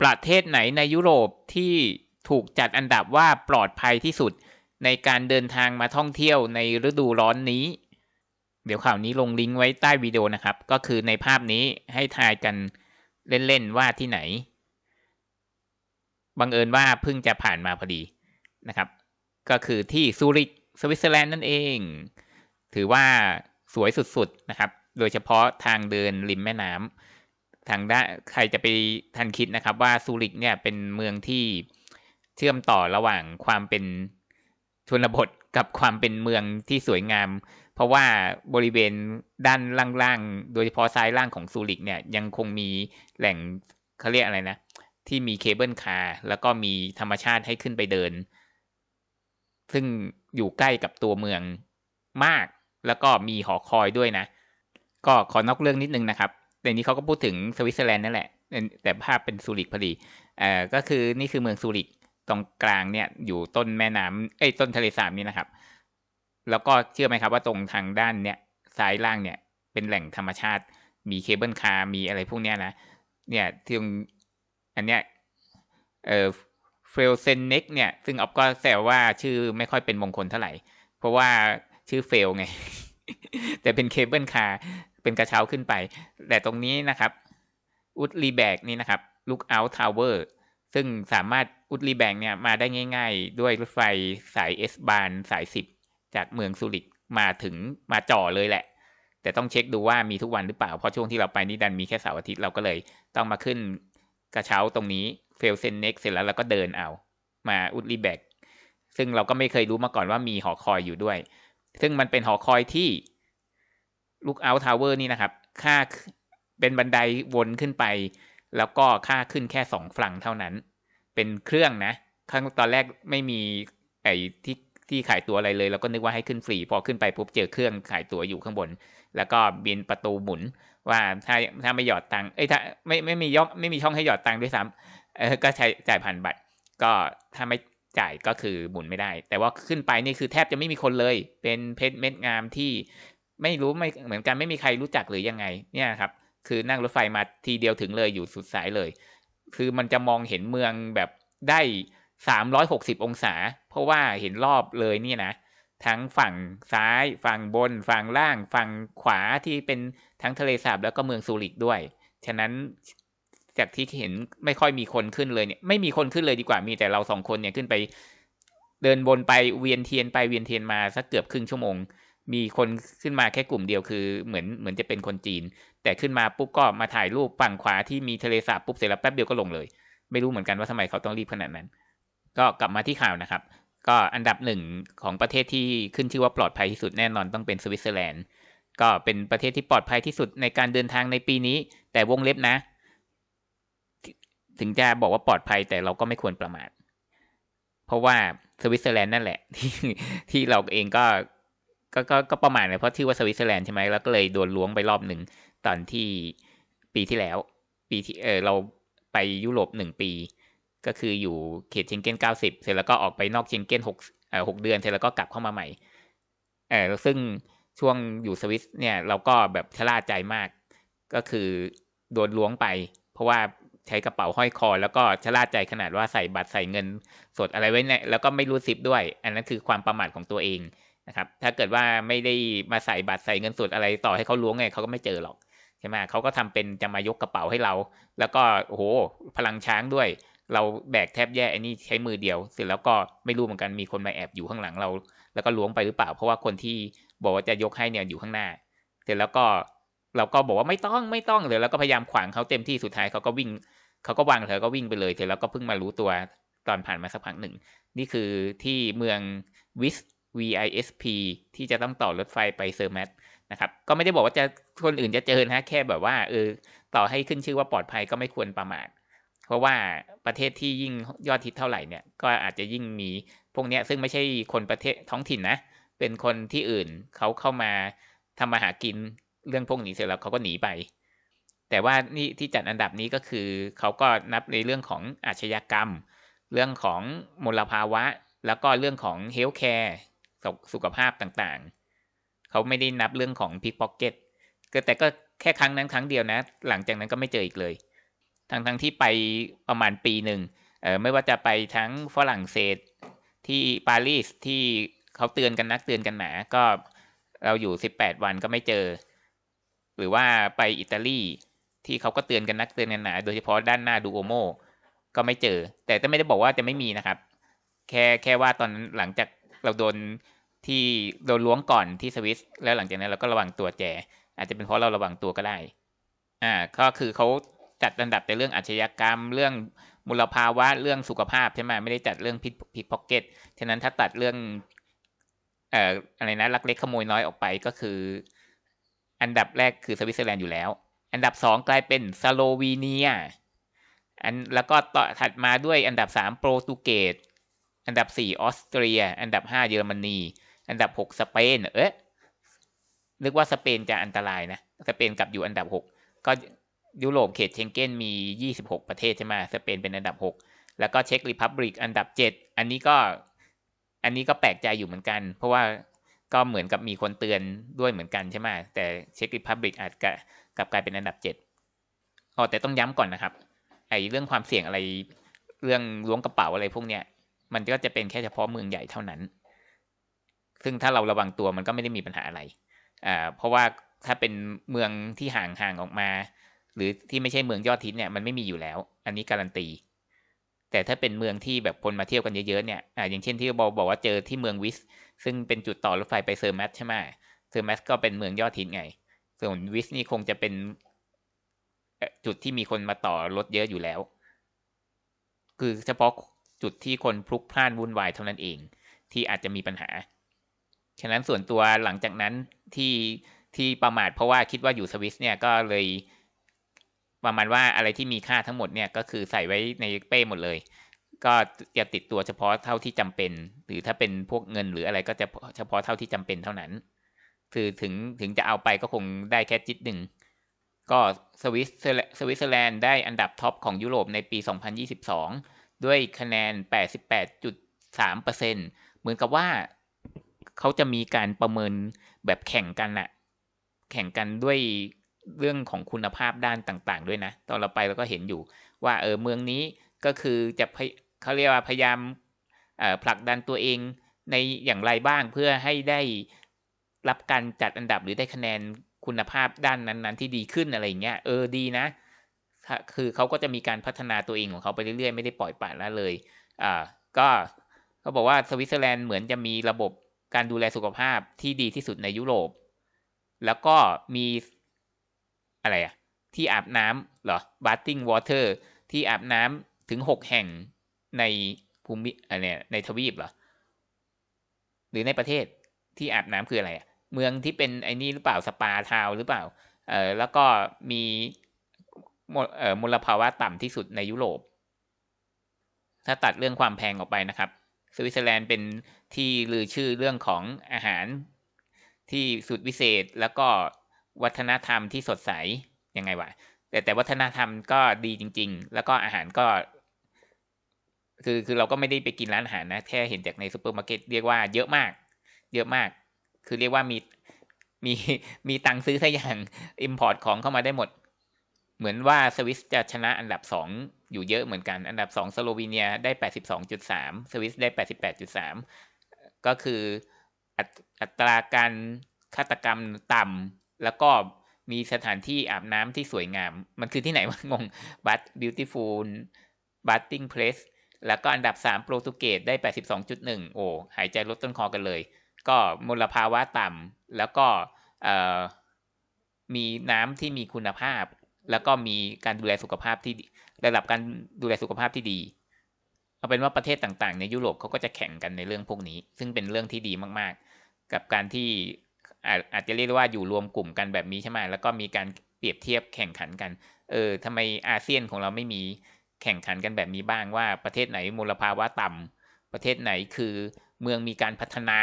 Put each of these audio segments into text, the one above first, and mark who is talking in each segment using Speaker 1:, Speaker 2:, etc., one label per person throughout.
Speaker 1: ประเทศไหนในยุโรปที่ถูกจัดอันดับว่าปลอดภัยที่สุด ในการเดินทางมาท่องเที่ยวในฤดูร้อนนี้ เดี๋ยวข่าวนี้ลงลิงก์ไว้ใต้วิดีโอนะครับ ก็คือในภาพนี้ให้ทายกันเล่น ๆ ว่าที่ไหน บังเอิญว่าเพิ่งจะผ่านมาพอดีนะครับ ก็คือที่ซูริกสวิตเซอร์แลนด์นั่นเอง ถือว่าสวยสุด ๆ นะครับ โดยเฉพาะทางเดินริมแม่น้ำ ทางด้านใครจะไปทันคิดนะครับ ว่าซูริกเนี่ยเป็นเมืองที่เชื่อมต่อระหว่างความเป็นชนบทกับความเป็นเมืองที่สวยงาม เพราะว่าบริเวณด้านล่างๆ โดยเฉพาะซ้ายล่างของซูริกเนี่ยยังคงมีแหล่งเขาเรียกอะไรนะ ที่มีเคเบิลคาร์แล้วก็มีธรรมชาติให้ขึ้นไปเดิน ซึ่งอยู่ใกล้กับตัวเมืองมาก แล้วก็มีหอคอยด้วยนะ ก็ขอนอกเรื่องนิดนึงนะครับ ในนี้เขาก็พูดถึงสวิตเซอร์แลนด์นั่นแหละ แต่ภาพเป็นซูริกพอดีเอ่อก็คือนี่คือเมืองซูริกตรงกลางเนี่ยอยู่ต้นแม่น้ำเอ้ยต้นทะเลสาบนี่นะครับ แล้วก็เชื่อไหมครับว่าตรงทางด้านเนี่ยซ้ายล่างเนี่ยเป็นแหล่งธรรมชาติ มีเคเบิลคาร์มีอะไรพวกเนี้ยนะเนี่ยที่อันเนี้ยเอ่อเฟลเซนเน็กเนี่ย ซึ่งออฟก็แซวว่าชื่อไม่ค่อยเป็นมงคลเท่าไหร่ เพราะว่าชื่อเฟลไง แต่เป็นเคเบิลคาร์ เป็นกระเช้าขึ้นไป แต่ตรงนี้นะครับอุดรีแบกนี่นะครับลุกเอาท์ทาวเวอร์ซึ่งสามารถอุดรีแบงเนี่ยมาได้ง่าย ๆ ด้วยรถไฟสายเอสบานสายสิบจากเมืองซูริกมาถึงมาจ่อเลยแหละ แต่ต้องเช็คดูว่ามีทุกวันหรือเปล่า เพราะช่วงที่เราไปนี่ดันมีแค่เสาร์อาทิตย์เราก็เลยต้องมาขึ้นกระเช้าตรงนี้เฟลเซนเน็กเสร็จแล้วเราก็เดินเอามาอุดรีแบกซึ่งเราก็ไม่เคยรู้มาก่อนว่ามีหอคอยอยู่ด้วย ซึ่งมันเป็นหอคอยที่ ลูกเอาท์ทาวเวอร์นี่นะครับ ค่าเป็นบันไดวนขึ้นไป แล้วก็ค่าขึ้นแค่สองฝั่งเท่านั้น เป็นเครื่องนะครั้งตอนแรกไม่มีไอ้ที่ที่ขายตัวอะไรเลยเราก็นึกว่าให้ขึ้นฟรี พอขึ้นไปปุ๊บเจอเครื่องขายตัวอยู่ข้างบน แล้วก็บินประตูหมุนว่าถ้าถ้าไม่หยอดตังค์เอ้ยถ้าไม่ไม่มีย่อไม่มีช่องให้หยอดตังค์ด้วยซ้ำเออก็ใช้จ่ายผ่านบัตร ก็ถ้าไม่จ่ายก็คือหมุนไม่ได้ แต่ว่าขึ้นไปนี่คือแทบจะไม่มีคนเลย เป็นเพชรเม็ดงามที่ ไม่รู้ไม่เหมือนกันไม่มีใครรู้จักหรือยังไง เนี่ยครับ คือนั่งรถไฟมาทีเดียวถึงเลยอยู่สุดสายเลย คือมันจะมองเห็นเมืองแบบได้สามร้อยหกสิบองศา เพราะว่าเห็นรอบเลยนี่นะ ทั้งฝั่งซ้าย ฝั่งบน ฝั่งล่าง ฝั่งขวาที่เป็นทั้งทะเลสาบแล้วก็เมืองซูริกด้วย ฉะนั้นจากที่เห็นไม่ค่อยมีคนขึ้นเลยเนี่ยไม่มีคนขึ้นเลยดีกว่ามีแต่เราสองคนเนี่ยขึ้นไป เดินบนไปเวียนเทียนไปเวียนเทียนมาสักเกือบครึ่งชั่วโมง มีคนขึ้นมาแค่กลุ่มเดียวคือเหมือนเหมือนจะเป็นคนจีน แต่ขึ้นมาปุ๊บก็มาถ่ายรูปฝั่งขวาที่มีทะเลสาบปุ๊บเสร็จแล้วแป๊บเดียวก็ลงเลย ไม่รู้เหมือนกันว่าทำไมเขาต้องรีบขนาดนั้น ก็กลับมาที่ข่าวนะครับ ก็อันดับหนึ่งของประเทศที่ขึ้นชื่อว่าปลอดภัยที่สุดแน่นอนต้องเป็นสวิตเซอร์แลนด์ก็เป็นประเทศที่ปลอดภัยที่สุดในการเดินทางในปีนี้ แต่วงเล็บนะ ถึงจะบอกว่าปลอดภัยแต่เราก็ไม่ควรประมาทเพราะว่าสวิตเซอร์แลนด์นั่นแหละที่ที่เราเองก็ ก็ก็ก็ประมาทเลยเพราะชื่อว่าสวิตเซอร์แลนด์ใช่ไหมแล้วก็เลยโดนล้วงไปรอบหนึ่งตอนที่ปีที่แล้ว ปีที่เออเราไปยุโรปหนึ่งปี ก็คืออยู่เขตเชงเก้นเก้าสิบเสร็จแล้วก็ออกไปนอกเชงเก้นหกเออหกเดือนเสร็จแล้วก็กลับเข้ามาใหม่เออซึ่งช่วงอยู่สวิสเนี่ยเราก็แบบชะล่าใจมาก ก็คือโดนล้วงไป เพราะว่าใช้กระเป๋าห้อยคอ แล้วก็ชะล่าใจขนาดว่าใส่บัตรใส่เงินสดอะไรไว้เนี่ยแล้วก็ไม่รู้ซิปด้วย อันนั้นคือความประมาทของตัวเอง นะครับ ถ้าเกิดว่าไม่ได้มาใส่บัตรใส่เงินสดอะไรต่อให้เขาล้วงไงเขาก็ไม่เจอหรอกใช่ไหมเขาก็ทำเป็นจะมายกกระเป๋าให้เรา แล้วก็โอ้โหพลังช้างด้วย เราแบกแทบแย่ไอ้นี่ใช้มือเดียว เสร็จแล้วก็ไม่รู้เหมือนกันมีคนมาแอบอยู่ข้างหลังเรา แล้วก็ล้วงไปหรือเปล่า เพราะว่าคนที่บอกว่าจะยกให้เนี่ยอยู่ข้างหน้า เสร็จแล้วก็เราก็บอกว่าไม่ต้องไม่ต้องเลยแล้วก็พยายามขวางเขาเต็มที่สุดท้ายเขาก็วิ่งเขาก็วางเธอก็วิ่งไปเลยเสร็จแล้วก็เพิ่งมารู้ตัวตอนผ่านมาสักพักหนึ่ง นี่คือที่เมืองวิส VISP ที่จะต้องต่อรถไฟไปเซอร์แมตนะครับก็ไม่ได้บอกว่าจะคนอื่นจะเจอนะแค่แบบว่าเออต่อให้ขึ้นชื่อว่าปลอดภัยก็ไม่ควรประมาท เพราะว่าประเทศที่ยิ่งยอดทิศเท่าไหร่เนี่ยก็อาจจะยิ่งมีพวกเนี้ยซึ่งไม่ใช่คนประเทศท้องถิ่นนะ เป็นคนที่อื่นเขาเข้ามาทำมาหากินเรื่องพวกนี้เสร็จแล้วเขาก็หนีไป แต่ว่านี่ที่จัดอันดับนี้ก็คือเขาก็นับในเรื่องของอาชญากรรม เรื่องของมลภาวะ แล้วก็เรื่องของเฮลท์แคร์ สุขภาพต่างๆ เขาไม่ได้นับเรื่องของพิกพ็อกเก็ตก็แต่ก็แค่ครั้งนั้นครั้งเดียวนะ หลังจากนั้นก็ไม่เจออีกเลย ทั้งทั้งที่ไปประมาณปีหนึ่งเออไม่ว่าจะไปทั้งฝรั่งเศสที่ปารีสที่เขาเตือนกันนักเตือนกันหนา ก็เราอยู่สิบแปดวันก็ไม่เจอ หรือว่าไปอิตาลีที่เขาก็เตือนกันนักเตือนกันหนา โดยเฉพาะด้านหน้าดูโอโมก็ไม่เจอ แต่ก็ไม่ได้บอกว่าจะไม่มีนะครับ แค่แค่ว่าตอนหลังจากเราโดน ที่โดนล้วงก่อนที่สวิสแล้วหลังจากนั้นเราก็ระวังตัวแจ อาจจะเป็นเพราะเราระวังตัวก็ได้อ่าก็คือเขาจัดอันดับแต่เรื่องอาชญากรรมเรื่องมลภาวะเรื่องสุขภาพใช่ไหมไม่ได้จัดเรื่องพิษพิษพ็อกเก็ตฉะนั้นถ้าตัดเรื่องเอ่ออะไรนะลักเล็กขโมยน้อยออกไปก็คือ อันดับแรกคือสวิตเซอร์แลนด์อยู่แล้ว อันดับสองกลายเป็นสโลวีเนียอันแล้วก็ต่อถัดมาด้วยอันดับสามโปรตุเกสอันดับสี่ออสเตรีย อันดับห้าเยอรมนี อันดับหกสเปน เอ๊ะนึกว่าสเปนจะอันตรายนะ สเปนกลับอยู่อันดับหกก็ยุโรปเขตเชงเก้นมี 26 ประเทศใช่ไหมสเปนเป็นอันดับ 6 แล้วก็เช็กริพับลิกอันดับ 7 อันนี้ก็อันนี้ก็แปลกใจอยู่เหมือนกัน เพราะว่าก็เหมือนกับมีคนเตือนด้วยเหมือนกันใช่ไหมแต่เช็กริพับลิกอาจจะกลับกลายเป็นอันดับ7อ๋อแต่ต้องย้ำก่อนนะครับไอ้เรื่องความเสี่ยงอะไรเรื่องล้วงกระเป๋าอะไรพวกเนี้ยมันก็จะเป็นแค่เฉพาะเมืองใหญ่เท่านั้น ซึ่งถ้าเราระวังตัวมันก็ไม่ได้มีปัญหาอะไรอ่าเพราะว่าถ้าเป็นเมืองที่ห่างห่างออกมา หรือที่ไม่ใช่เมืองยอดทิศเนี่ยมันไม่มีอยู่แล้ว อันนี้การันตี แต่ถ้าเป็นเมืองที่แบบคนมาเที่ยวกันเยอะๆเนี่ยอ่าอย่างเช่นที่บอกบอกว่าเจอที่เมืองวิส ซึ่งเป็นจุดต่อรถไฟไปเซอร์แมสใช่ไหมเซอร์แมสก็เป็นเมืองยอดทิศไง ส่วนวิสนี่คงจะเป็นจุดที่มีคนมาต่อรถเยอะอยู่แล้ว คือเฉพาะจุดที่คนพลุกพล่านวุ่นวายเท่านั้นเอง ที่อาจจะมีปัญหา ฉะนั้นส่วนตัวหลังจากนั้นที่ที่ประมาทเพราะว่าคิดว่าอยู่สวิสเนี่ยก็เลยประมาณว่าอะไรที่มีค่าทั้งหมดเนี่ยก็คือใส่ไว้ในเป้หมดเลย ก็จะติดตัวเฉพาะเท่าที่จำเป็น หรือถ้าเป็นพวกเงินหรืออะไรก็จะเฉพาะเท่าที่จำเป็นเท่านั้น คือถึงถึงจะเอาไปก็คงได้แค่จิตหนึ่งก็สวิสสวิตเซอร์แลนด์ได้อันดับท็อปของยุโรปในปี 2022 ด้วยคะแนน 88.3%เหมือนกับว่า เขาจะมีการประเมินแบบแข่งกันอะแข่งกันด้วยเรื่องของคุณภาพด้านต่างๆ ด้วยนะ ตอนเราไปเราก็เห็นอยู่ ว่าเออเมืองนี้ก็คือจะเขาเรียกว่าพยายามผลักดันตัวเองในอย่างไรบ้างเพื่อให้ได้รับการจัดอันดับหรือได้คะแนนคุณภาพด้านนั้นๆ ที่ดีขึ้นอะไรเงี้ยเออดีนะ คือเขาก็จะมีการพัฒนาตัวเองของเขาไปเรื่อยๆ ไม่ได้ปล่อยปละละเลยอ่าก็เขาบอกว่าสวิตเซอร์แลนด์เหมือนจะมีระบบ การดูแลสุขภาพที่ดีที่สุดในยุโรป แล้วก็มีอะไรอะที่อาบน้ำเหรอ bathing water ที่อาบน้ำถึงหกแห่งในภูมิอะไรในทวีปเหรอ หรือในประเทศที่อาบน้ำคืออะไรอะเมืองที่เป็นไอ้นี่หรือเปล่าสปาทาวหรือเปล่า เออแล้วก็มีมลภาวะต่ำที่สุดในยุโรป ถ้าตัดเรื่องความแพงออกไปนะครับ สวิตเซอร์แลนด์เป็น ที่ลือชื่อเรื่องของอาหารที่สุดวิเศษแล้วก็วัฒนธรรมที่สดใสยังไงวะแต่แต่วัฒนธรรมก็ดีจริง ๆ แล้วก็อาหารก็ คือคือเราก็ไม่ได้ไปกินร้านอาหารนะแค่เห็นจากในซูเปอร์มาร์เก็ตเรียกว่าเยอะมาก เยอะมาก คือเรียกว่ามีมีมีตังซื้อทุกอย่างอิมพอร์ตของเข้ามาได้หมด เหมือนว่าสวิสจะชนะอันดับสองอยู่เยอะเหมือนกัน อันดับสองสโลวีเนียได้แปดสิบสองจุดสามสวิสได้แปดสิบแปดจุดสาม ก็คืออัตราการฆาตกรรมต่ำแล้วก็มีสถานที่อาบน้ำที่สวยงาม มันคือที่ไหนวะงงบัตบิวตี้ฟูลบัตติ้งเพลสแล้วก็อันดับสามโปรตุเกสได้แปดสิบสองจุดหนึ่งโอ้ หายใจลดต้นคอกันเลย ก็มลภาวะต่ำแล้วก็มีน้ำที่มีคุณภาพ แล้วก็มีการดูแลสุขภาพที่ระดับการดูแลสุขภาพที่ดี เอาเป็นว่าประเทศต่างๆ ในยุโรปเขาก็จะแข่งกันในเรื่องพวกนี้ ซึ่งเป็นเรื่องที่ดีมากๆ กับการที่อาจจะเรียกว่าอยู่รวมกลุ่มกันแบบนี้ใช่ไหมแล้วก็มีการเปรียบเทียบแข่งขันกัน เออทำไมอาเซียนของเราไม่มีแข่งขันกันแบบนี้บ้างว่าประเทศไหนมลภาวะต่ำประเทศไหนคือเมืองมีการพัฒนา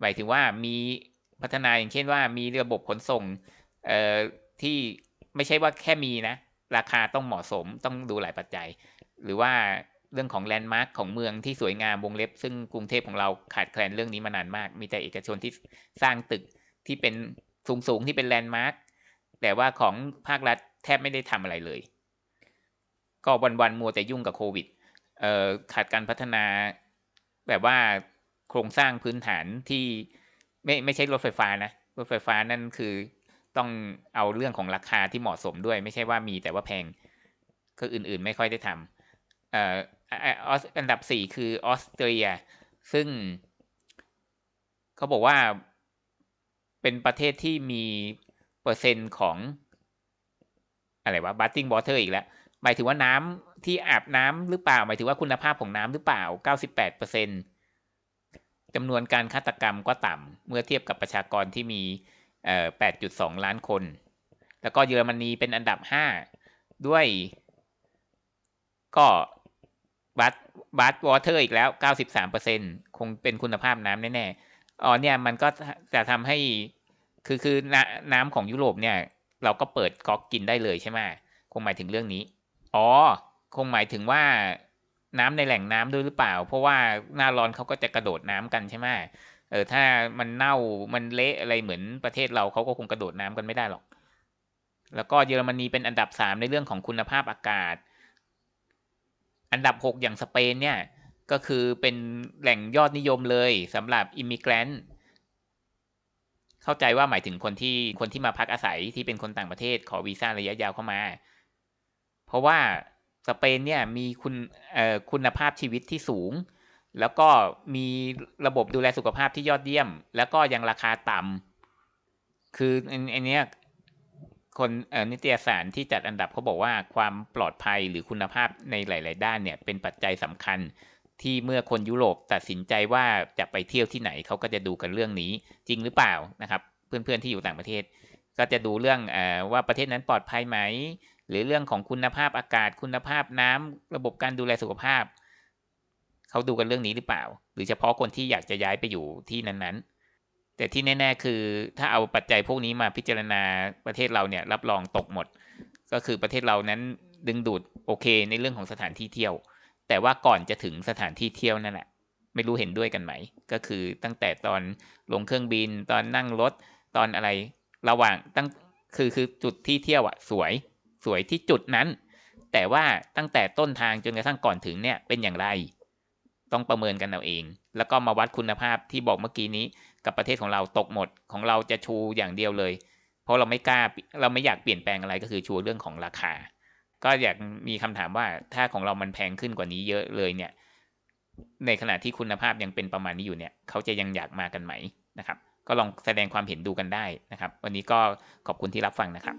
Speaker 1: หมายถึงว่ามีพัฒนาอย่างเช่นว่ามีระบบขนส่ง เอ่อ ที่ไม่ใช่ว่าแค่มีนะ ราคาต้องเหมาะสมต้องดูหลายปัจจัย หรือว่า เรื่องของแลนด์มาร์คของเมืองที่สวยงามวงเล็บ ซึ่งกรุงเทพของเราขาดแคลนเรื่องนี้มานานมาก มีแต่เอกชนที่สร้างตึกที่เป็นสูงๆที่เป็นแลนด์มาร์คแต่ว่าของภาครัฐแทบไม่ได้ทำอะไรเลย ก็วันๆมัวแต่ยุ่งกับโควิดเขาดการพัฒนาแบบว่าโครงสร้างพื้นฐานที่ไม่ไม่ใช่รถไฟฟ้านะ รถไฟฟ้านั่นคือต้องเอาเรื่องของราคาที่เหมาะสมด้วย ไม่ใช่ว่ามีแต่ว่าแพงก็อื่น ๆ ไม่ค่อยได้ทำ เอ่ออันดับสี่คือออสเตรีย ซึ่งเขาบอกว่าเป็นประเทศที่มีเปอร์เซ็นต์ของ อะไรวะบัตติ้ง water อีกแล้ว หมายถึงว่าน้ำที่อาบน้ำหรือเปล่า หมายถึงว่าคุณภาพของน้ำหรือเปล่า 98เปอร์เซ็นจำนวนการฆาตกรรมก็ต่ำเมื่อเทียบกับประชากรที่มีเอ่อ8.2 ล้านคน แล้วก็เยอรมนีเป็นอันดับ 5 ด้วย ก็ บัตบัตวอเตอร์อีกแล้ว 93เปอร์เซ็นคงเป็นคุณภาพน้ำแน่ๆอ๋อเนี่ยมันก็จะทำให้คือคือน้ำน้ำของยุโรปเนี่ย เราก็เปิดก๊อกกินได้เลยใช่ไหมคงหมายถึงเรื่องนี้ อ๋อ คงหมายถึงว่าน้ำในแหล่งน้ำด้วยหรือเปล่า เพราะว่าหน้าร้อนเขาก็จะกระโดดน้ำกันใช่ไหมเออถ้ามันเน่ามันเละอะไรเหมือนประเทศเราเขาก็คงกระโดดน้ำกันไม่ได้หรอก แล้วก็เยอรมนีเป็นอันดับสามในเรื่องของคุณภาพอากาศ อันดับหกอย่างสเปนเนี่ย ก็คือเป็นแหล่งยอดนิยมเลยสำหรับอิมิเกรนต์เข้าใจว่าหมายถึงคนที่คนที่มาพักอาศัยที่เป็นคนต่างประเทศขอวีซ่าระยะยาวเข้ามา เพราะว่าสเปนเนี่ยมีคุณคุณภาพชีวิตที่สูง แล้วก็มีระบบดูแลสุขภาพที่ยอดเยี่ยม แล้วก็ยังราคาต่ำคืออันนี้ คนนิตยสารที่จัดอันดับเขาบอกว่าความปลอดภัยหรือคุณภาพในหลาย ๆ ด้านเนี่ยเป็นปัจจัยสำคัญที่เมื่อคนยุโรปตัดสินใจว่าจะไปเที่ยวที่ไหนเขาก็จะดูกันเรื่องนี้จริงหรือเปล่านะครับ เพื่อนๆที่อยู่ต่างประเทศ ก็จะดูเรื่องอว่าประเทศนั้นปลอดภัยไหม หรือเรื่องของคุณภาพอากาศคุณภาพน้ำระบบการดูแลสุขภาพเขาดูกันเรื่องนี้หรือเปล่า หรือเฉพาะคนที่อยากจะย้ายไปอยู่ที่นั้นๆ แต่ที่แน่ ๆ คือถ้าเอาปัจจัยพวกนี้มาพิจารณาประเทศเราเนี่ยรับรองตกหมด ก็คือประเทศเรานั้นดึงดูดโอเคในเรื่องของสถานที่เที่ยว แต่ว่าก่อนจะถึงสถานที่เที่ยวนั่นแหละไม่รู้เห็นด้วยกันไหม ก็คือตั้งแต่ตอนลงเครื่องบิน ตอนนั่งรถตอนอะไรระหว่างตั้งคือคือจุดที่เที่ยวอะสวยสวยที่จุดนั้น แต่ว่าตั้งแต่ต้นทางจนกระทั่งก่อนถึงเนี่ยเป็นอย่างไร ต้องประเมินกันเอาเอง แล้วก็มาวัดคุณภาพที่บอกเมื่อกี้นี้ กับประเทศของเราตกหมดของเราจะชูอย่างเดียวเลย เพราะเราไม่กล้าเราไม่อยากเปลี่ยนแปลงอะไรก็คือชูเรื่องของราคา ก็อยากมีคำถามว่าถ้าของเรามันแพงขึ้นกว่านี้เยอะเลยเนี่ย ในขณะที่คุณภาพยังเป็นประมาณนี้อยู่เนี่ย เขาจะยังอยากมากันไหมนะครับ ก็ลองแสดงความเห็นดูกันได้นะครับ วันนี้ก็ขอบคุณที่รับฟังนะครับ